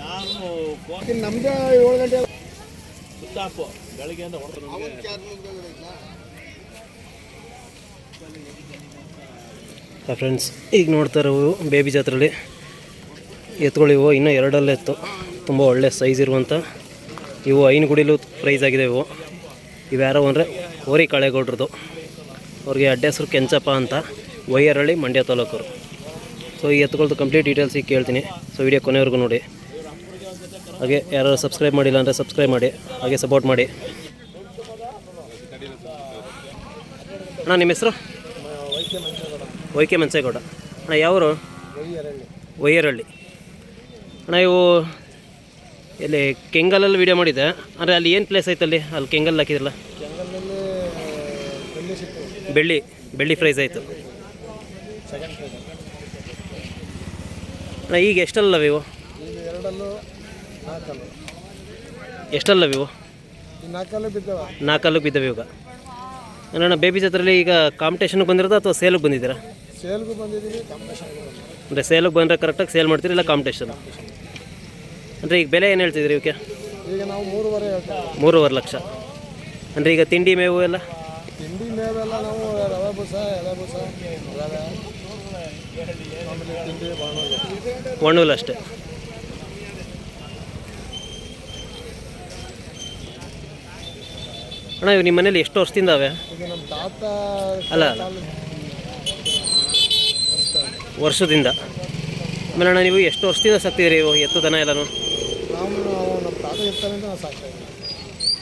ನಾನು ನಮ್ದೇ ಏಳು ಗಂಟೆ ಸುತ್ತಾಪು ಬೆಳಗ್ಗೆಯಿಂದ ಹೊಡೆದ್ರು ಫ್ರೆಂಡ್ಸ್ ಈಗ ನೋಡ್ತಾ ಇರೋವು ಬೇಬಿ ಜಾತ್ರೆಯಲ್ಲಿ ಎತ್ತುಗಳಿವು ಇನ್ನೂ ಎರಡಲ್ಲೇ ಎತ್ತು. ತುಂಬ ಒಳ್ಳೆ ಸೈಜ್ ಇರುವಂಥ ಇವು ಐನಗುಡಿಲೂ ಪ್ರೈಸ್ ಆಗಿದೆ ಇವು. ಇವ್ಯಾರೋ ಅಂದರೆ ಹೋರಿ ಕಾಳೇಗೌಡ್ರದ್ದು. ಅವ್ರಿಗೆ ಅಡ್ಡ ಹೆಸರು ಕೆಂಚಪ್ಪ ಅಂತ ವೈಯರಳ್ಳಿ ಮಂಡ್ಯ ತಾಲೂಕರು ಸೊ ಈ ಎತ್ತುಗಳದ್ದು ಕಂಪ್ಲೀಟ್ ಡೀಟೇಲ್ಸ್ ಈಗ ಕೇಳ್ತೀನಿ. ಸೊ ವಿಡಿಯೋ ಕೊನೆವರೆಗೂ ನೋಡಿ. ಹಾಗೆ ಯಾರು ಸಬ್ಸ್ಕ್ರೈಬ್ ಮಾಡಿಲ್ಲ ಅಂದರೆ ಸಬ್ಸ್ಕ್ರೈಬ್ ಮಾಡಿ. ಹಾಗೆ ಸಪೋರ್ಟ್ ಮಾಡಿ. ಅಣ್ಣ, ನಿಮ್ಮ ಹೆಸರು? Y K Mansegowda. ಅಣ್ಣ, ಯಾವರು? ವೈಯರಹಳ್ಳಿ ಅಣ್ಣ, ಇವು ಇಲ್ಲಿ ಕೆಂಗಲಲ್ಲಿ ವೀಡಿಯೋ ಮಾಡಿದ್ದೆ. ಅಂದರೆ ಅಲ್ಲಿ ಏನು ಪ್ಲೇಸ್ ಐತೆ ಅಲ್ಲಿ ಅಲ್ಲಿ ಕೆಂಗಲ್ ಹಾಕಿದ್ರಲ್ಲ? ಬೆಳ್ಳಿ. ಬೆಳ್ಳಿ ಫ್ರೈಸ್ ಆಯಿತು. ಅಣ್ಣ ಈಗ ಎಷ್ಟಲ್ಲ ಈಗ ಎರಡಲ್ಲೂ ನಾಲ್ಕಲ್ಲು. ಎಷ್ಟಲ್ಲ ಇವು ಈ ನಾಲ್ಕಲ್ಲು ಬಿದ್ದವ. ನಾಲ್ಕಲ್ಲು ಬಿದ್ದವೆ ಇವಾಗ ಅಣ್ಣ ಬೇಬಿ ಜಾತ್ರೆಯಲ್ಲಿ ಈಗ ಕಾಂಪಿಟೇಷನ್ಗೆ ಬಂದಿರೋದಾ ಅಥವಾ ಸೇಲ್ಗೆ ಬಂದಿದ್ದೀರಾ? ಸೇಲ್ಗೂ ಬಂದಿದ್ದೀವಿ ಕಾಂಪಿಟೇಷನ್ಗೂ ಬಂದಿದ್ದೀವಿ ಅಂದರೆ ಸೇಲಿಗೆ ಬಂದರೆ ಕರೆಕ್ಟಾಗಿ ಸೇಲ್ ಮಾಡ್ತೀರಿ ಇಲ್ಲ ಕಾಂಪಿಟೇಷನ್ ಅಂದರೆ ಈಗ ಬೆಲೆ ಏನು ಹೇಳ್ತಿದ್ರಿ ಇವಕ್ಕೆ ಈಗ ನಾವು ಮೂರುವರೆ ಹೇಳ್ತೇವೆ. ಮೂರುವರೆ ಲಕ್ಷ. ಅಂದರೆ ಈಗ ತಿಂಡಿ ಮೇವು ಎಲ್ಲ? ತಿಂಡಿ ಮೇವೆಲ್ಲ ನಾವು ರವೆ ಬೂಸ ಎಲೆ ಬೂಸ ರವೆ. ಒಣುಲ್ ಅಷ್ಟೇ. ಅಣ್ಣ, ಇವು ನಿಮ್ಮ ಮನೇಲಿ ಎಷ್ಟು ವರ್ಷದಿಂದ ಅವೆ? ಅಲ್ಲ ಅಲ್ಲ. ವರ್ಷದಿಂದ. ಆಮೇಲೆ ಅಣ್ಣ, ನೀವು ಎಷ್ಟು ವರ್ಷದಿಂದ ಸಾಕ್ತಿದ್ದೀರಿ ಇವು ಎತ್ತು ದನ ನಮ್ಮ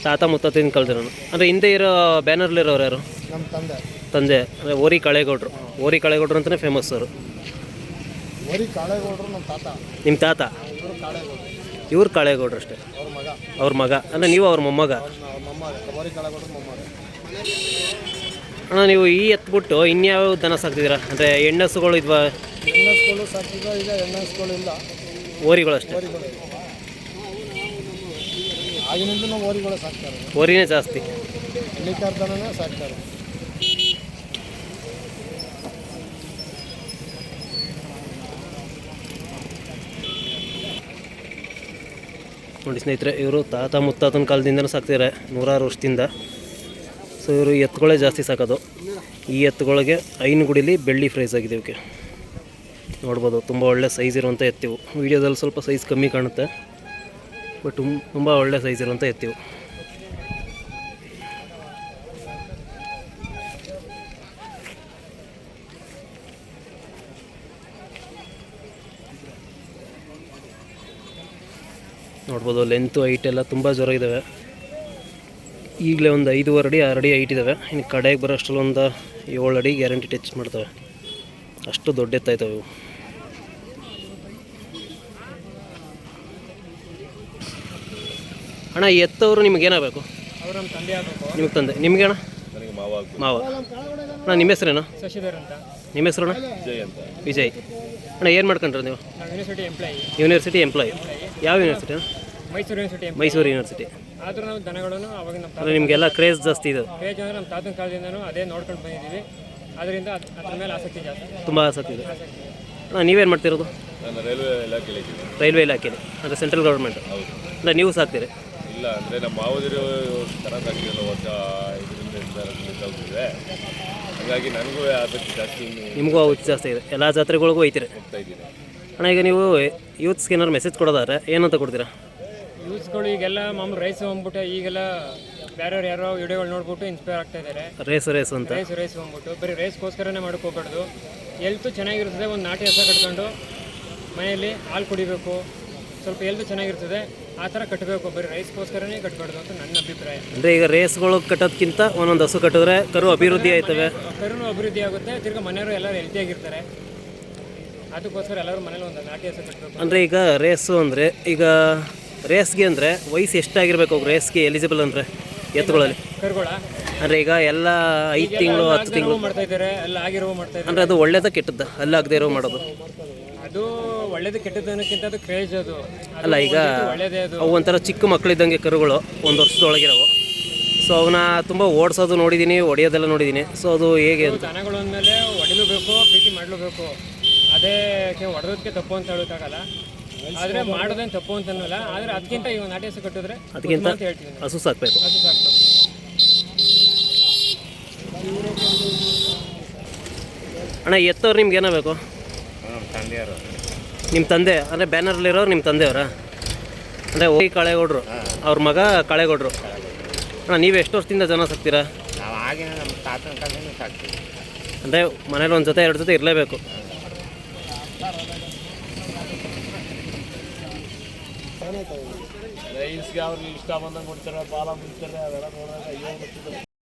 ತಾತ ಮುತ್ತತ್ತಿನ ಕಲ್ತೆ ನಾನು. ಅಂದರೆ ಹಿಂದೆ ಇರೋ ಬ್ಯಾನರ್ಲಿರೋರು ಯಾರು? ನಮ್ಮ ತಂದೆ. ತಂದೆ ಅಂದರೆ ಓರಿ ಕಾಳೇಗೌಡರು. ಓರಿ ಕಾಳೇಗೌಡರು ಅಂತಲೇ ಫೇಮಸ್ ಅವರು. ಓರಿ ಕಾಳೇಗೌಡರು ನಮ್ಮ ತಾತ. ನಿಮ್ಮ ತಾತ? ಇವರು ಕಾಳೇಗೌಡರು. ಇವ್ರು ಕಾಳೇಗೌಡರು ಅಷ್ಟೇ. ಅವ್ರ ಮಗ. ಅವ್ರ ಮಗ. ಅಂದರೆ ನೀವು ಅವ್ರ ಮೊಮ್ಮಗ? ಅವ್ರ ಮೊಮ್ಮಗ. ಬರೀ ಕಾಳೇಗೌಡರು ಮೊಮ್ಮಗ. ಅಣ್ಣ ನೀವು ಈ ಎತ್ಬಿಟ್ಟು ಇನ್ಯಾವ ದನ ಸಾಕ್ತಿದ್ದೀರಾ? ಅಂದರೆ ಹೆಣ್ಣಸುಗಳು ಇದ್ವಾ? ಹೆಣ್ಣಸ್ಗಳು ಸಾಕಿದ ಈಗ ಹೆಣ್ಣಸ್ಗಳು ಇಲ್ಲ. ಓರಿಗಳು ಅಷ್ಟೇ. ಓರಿಗಳು ಇಲ್ಲ. ಆಗಿನಿಂದ ನಾವು ಓರಿಗಳು ಸಾಕ್ತಾರೆ. ಓರಿನೇ ಜಾಸ್ತಿ. ಸಾಕ್ತಾರೆ. ನೋಡಿ ಸ್ನೇಹಿತರೆ, ಇವರು ತಾತ ಮುತ್ತಾತನ ಕಾಲದಿಂದನೂ ಸಾಕ್ತಿದ್ದಾರೆ ನೂರಾರು ವರ್ಷದಿಂದ. ಸೊ ಇವರು ಎತ್ತುಗಳೇ ಜಾಸ್ತಿ ಸಾಕೋದು. ಈ ಎತ್ತುಗಳಿಗೆ ಐನಗುಡಿಲಿ ಬೆಳ್ಳಿ ಫ್ರೈಸ್ ಆಗಿದೆ ಇವಕ್ಕೆ ನೋಡ್ಬೋದು, ತುಂಬ ಒಳ್ಳೆ ಸೈಜ್ ಇರುವಂಥ ಎತ್ತಿವು. ವೀಡಿಯೋದಲ್ಲಿ ಸ್ವಲ್ಪ ಸೈಜ್ ಕಮ್ಮಿ ಕಾಣುತ್ತೆ ಬಟ್ ತುಂಬ ಒಳ್ಳೆ ಸೈಜ್ ಇರುವಂಥ ಎತ್ತಿವು. ನೋಡ್ಬೋದು ಲೆಂತು ಹೈಟ್ ಎಲ್ಲ ತುಂಬ ಜ್ವರ ಇದ್ದಾವೆ ಈಗಲೇ ಒಂದು ಐದೂವರೆ ಅಡಿ ಆರು ಅಡಿ ಹೈಟ್ ಇದ್ದಾವೆ ಇನ್ನು ಕಡೆಗೆ ಬರೋ ಒಂದು ಏಳು ಅಡಿ ಗ್ಯಾರಂಟಿ ಟಚ್ ಮಾಡ್ತವೆ. ಅಷ್ಟು ದೊಡ್ಡ ಎತ್ತಾಯ್ತವೆ ಇವು. ಅಣ್ಣ ಈ ಎತ್ತವರು ನಿಮಗೇನಾಗಬೇಕು ನಿಮ್ಗೆ ತಂದೆ ಆಗಬೇಕು ನಿಮಗೆ ತಂದೆ. ನಿಮಗೆ ಅಣ್ಣ? ಮಾವ. ಮಾವ ಅಣ್ಣ ನಿಮ್ಮ ಹೆಸರೇನು? ನಿಮ್ಮ ಹೆಸರು ಅಣ್ಣ? ವಿಜಯ್ ಅಂತ. ವಿಜಯ್. ಅಣ್ಣ ಏನು ಮಾಡ್ಕೊಂಡ್ರಿ ನೀವು? ಯೂನಿವರ್ಸಿಟಿ ಎಂಪ್ಲಾಯಿ ಯೂನಿವರ್ಸಿಟಿ ಎಂಪ್ಲಾಯಿ ಯಾವ university Mysuru university Mysuru university ಆದರೂ ನಾವು ದನಗಳನ್ನು ಅವಾಗ ನಮ್ಮ ತಾತ ಅಂದರೆ ನಿಮಗೆಲ್ಲ ಕ್ರೇಜ್ ಜಾಸ್ತಿ ಇದೆ? ಕ್ರೇಜ್ ಅಂದರೆ ನಮ್ಮ ತಾತನ ಕಾಲದಿಂದನೂ ಅದೇ ನೋಡ್ಕೊಂಡು ಬಂದಿದ್ದೀವಿ. ಅದರಿಂದ ಅದ್- ಅದ್ರ ಮೇಲೆ ಆಸಕ್ತಿ ಜಾಸ್ತಿ. ತುಂಬ ಆಸಕ್ತಿ ಇದೆ. ಅಣ್ಣ ನೀವೇನು ಮಾಡ್ತಿರೋದು? ನಾನು ರೈಲ್ವೆ ಇಲಾಖೆಯಲ್ಲಿ ಇದ್ದೀನಿ. ರೈಲ್ವೆ ಇಲಾಖೆಯಲ್ಲಿ ಅಂದರೆ ಸೆಂಟ್ರಲ್ ಗೌರ್ಮೆಂಟ್ ಹೌದು. ಅಂದರೆ ನೀವು ಸಾಕ್ತೀರಿ? ಇಲ್ಲ ಅಂದರೆ ನಮ್ಮ ಮಾವದಿರು ವರ್ಷ ಇದರಿಂದ ಹಾಗಾಗಿ ನನಗೂ ಆಸಕ್ತಿ ಜಾಸ್ತಿ ನಿಮಗೂ ಆಸಕ್ತಿ ಜಾಸ್ತಿ ಇದೆ. ಎಲ್ಲ ಜಾತ್ರೆಗಳಿಗೂ ಹೋಯ್ತೀರಿ? ಹೋಗ್ತಾ ಇದ್ದೀನಿ. ಅಣ್ಣ ಈಗ ನೀವು ಯೂತ್ಸ್ಗೆ ಏನಾದ್ರು ಮೆಸೇಜ್ ಕೊಡೋದಾದ್ರೆ ಏನಂತ ಕೊಡ್ತೀರಾ? ಯೂತ್ಸ್ಗಳು ಈಗೆಲ್ಲ ಮಾಮೂಲು ರೈಸ್ ಬಂದ್ಬಿಟ್ಟು ಈಗೆಲ್ಲ ಬೇರೆಯವ್ರು ಯಾರೋ ವಿಡಿಯೋಗಳು ನೋಡ್ಬಿಟ್ಟು ಇನ್ಸ್ಪೈರ್ ಆಗ್ತಾ ಇದ್ದಾರೆ. ರೇಸ್ ರೇಸ್ ಅಂತ? ರೈಸ್ ರೈಸ್ ಬಂದ್ಬಿಟ್ಟು. ಬರೀ ರೈಸ್ಗೋಸ್ಕರನೇ ಮಾಡ್ಕೋಬಾರ್ದು ಎಲ್ತು ಚೆನ್ನಾಗಿರ್ತದೆ ಒಂದು ನಾಟಿ ಹಸ ಕಟ್ಕೊಂಡು ಮನೆಯಲ್ಲಿ ಹಾಲು ಕುಡಿಬೇಕು. ಸ್ವಲ್ಪ ಎಲ್ತು ಚೆನ್ನಾಗಿರ್ತದೆ ಆ ಥರ ಕಟ್ಟಬೇಕು ಬರೀ ರೈಸ್ಗೋಸ್ಕರನೇ ಕಟ್ಟಬಾರ್ದು ಅಂತ ನನ್ನ ಅಭಿಪ್ರಾಯ. ಅಂದರೆ ಈಗ ರೇಸ್ಗಳು ಕಟ್ಟೋದಕ್ಕಿಂತ ಒಂದೊಂದು ಹಸು ಕಟ್ಟಿದ್ರೆ ಕರು ಅಭಿವೃದ್ಧಿ ಆಯ್ತವೆ. ಕರುನು ಅಭಿವೃದ್ಧಿ ಆಗುತ್ತೆ. ತಿರ್ಗಾ ಮನೆಯವರು ಎಲ್ಲರೂ ಹೆಲ್ತಿಯಾಗಿರ್ತಾರೆ ಅದಕ್ಕೋಸ್ಕರ ಎಲ್ಲರೂ ಮನೇಲಿ ಒಂದು ನಾಟಿ ಕಟ್ಟಬೇಕು ಅಂದರೆ ಈಗ ರೇಸು ಅಂದರೆ ಈಗ ರೇಸ್ಗೆ ಅಂದರೆ ವಯಸ್ಸು ಎಷ್ಟಾಗಿರ್ಬೇಕು ರೇಸ್ಗೆ ಎಲಿಜಿಬಲ್ ಅಂದರೆ ಎತ್ತುಗಳಲ್ಲಿ? ಕರುಗಳ. ಅಂದರೆ ಈಗ ಎಲ್ಲ ಐದು ತಿಂಗಳು ಹತ್ತು ತಿಂಗಳು. ಮಾಡ್ತಾ ಇದ್ದಾರೆ ಎಲ್ಲ ಆಗಿರೋ ಮಾಡ್ತಾ ಇದ್ದಾರೆ. ಅಂದರೆ ಅದು ಒಳ್ಳೇದ ಕೆಟ್ಟದ್ದು? ಅಲ್ಲ ಆಗದೆ ಇರೋ ಮಾಡೋದು? ಅದು ಒಳ್ಳೇದು ಕೆಟ್ಟದ್ದು ಅನ್ನೋಕ್ಕಿಂತ ಅದು ಕ್ರೇಜ್ ಅದು. ಅಲ್ಲ ಈಗ ಒಂದ್ ಒಳ್ಳೇದೇ ಅದು. ಅವು ಒಂಥರ ಚಿಕ್ಕ ಮಕ್ಕಳಿದ್ದಂಗೆ ಕರುಗಳು ಒಂದು ವರ್ಷದೊಳಗಿರವು ಸೊ ಅವನ್ನ ತುಂಬ ಓಡಿಸೋದು ನೋಡಿದ್ದೀನಿ ಹೊಡೆಯೋದೆಲ್ಲ ನೋಡಿದ್ದೀನಿ ಸೊ ಅದು ಹೇಗೆ ಅಂತ? ದನಗಳು ಅಂದಮೇಲೆ ಹೊಡಿಲೂಬೇಕು ಪ್ರೀತಿ ಮಾಡಲೇಬೇಕು ಅದೇ ಹೊಡೆದಕ್ಕೆ ತಪ್ಪು ಅಂತ ಹೇಳೋಕ್ಕಾಗಲ್ಲ. ಆದರೆ ಮಾಡೋದೇನು ತಪ್ಪು ಅಂತ ಅನ್ನಲ್ಲ ಆದರೆ ಅದಕ್ಕಿಂತ ಇವಾಗ ಒಂದು ನಾಟಿ ಹಸು ಕಟ್ಟಿದ್ರೆ ಅದಕ್ಕಿಂತ ಅಂತ ಹೇಳ್ತೀನಿ. ಹಸು ಸಾಕಬೇಕು. ಹಸು ಸಾಕ್ಬೇಕು. ಅಣ್ಣ ಎತ್ತವ್ರು ನಿಮ್ಗೆ ಏನೋ ಬೇಕು? ತಂದೆಯವರು. ನಿಮ್ಮ ತಂದೆ ಅಂದರೆ ಬ್ಯಾನರ್ಲಿರೋರು ನಿಮ್ಮ ತಂದೆಯವರ? ಅಂದರೆ ಹೋಗಿ ಕಳೆಗೌಡ್ರು ಅವ್ರ ಮಗ ಕಳೆಗೌಡ್ರು. ಅಣ್ಣ ನೀವು ಎಷ್ಟು ವರ್ಷದಿಂದ ಜನ ಸಾಕ್ತೀರಾ? ನಾವು ಆಗಿನ ನಮ್ಮ ತಾತನ ಕಾಲದಿಂದ ಸಾಕ್ತೀವಿ. ಅಂದರೆ ಮನೇಲಿ ಒಂದು ಜೊತೆ ಎರಡು ಜೊತೆ ಇರಲೇಬೇಕು. ರೈಸ್ಗೆ ಅವ್ರಿಗೆ ಇಷ್ಟ ಬಂದಂಗೆ ಕೊಡ್ತಾರೆ ಪಾಲ ಮುಡ್ತಾರೆ ಅವೆಲ್ಲ ನೋಡಿದಾಗ ಅಯ್ಯೋ ಗೊತ್ತಿಲ್ಲ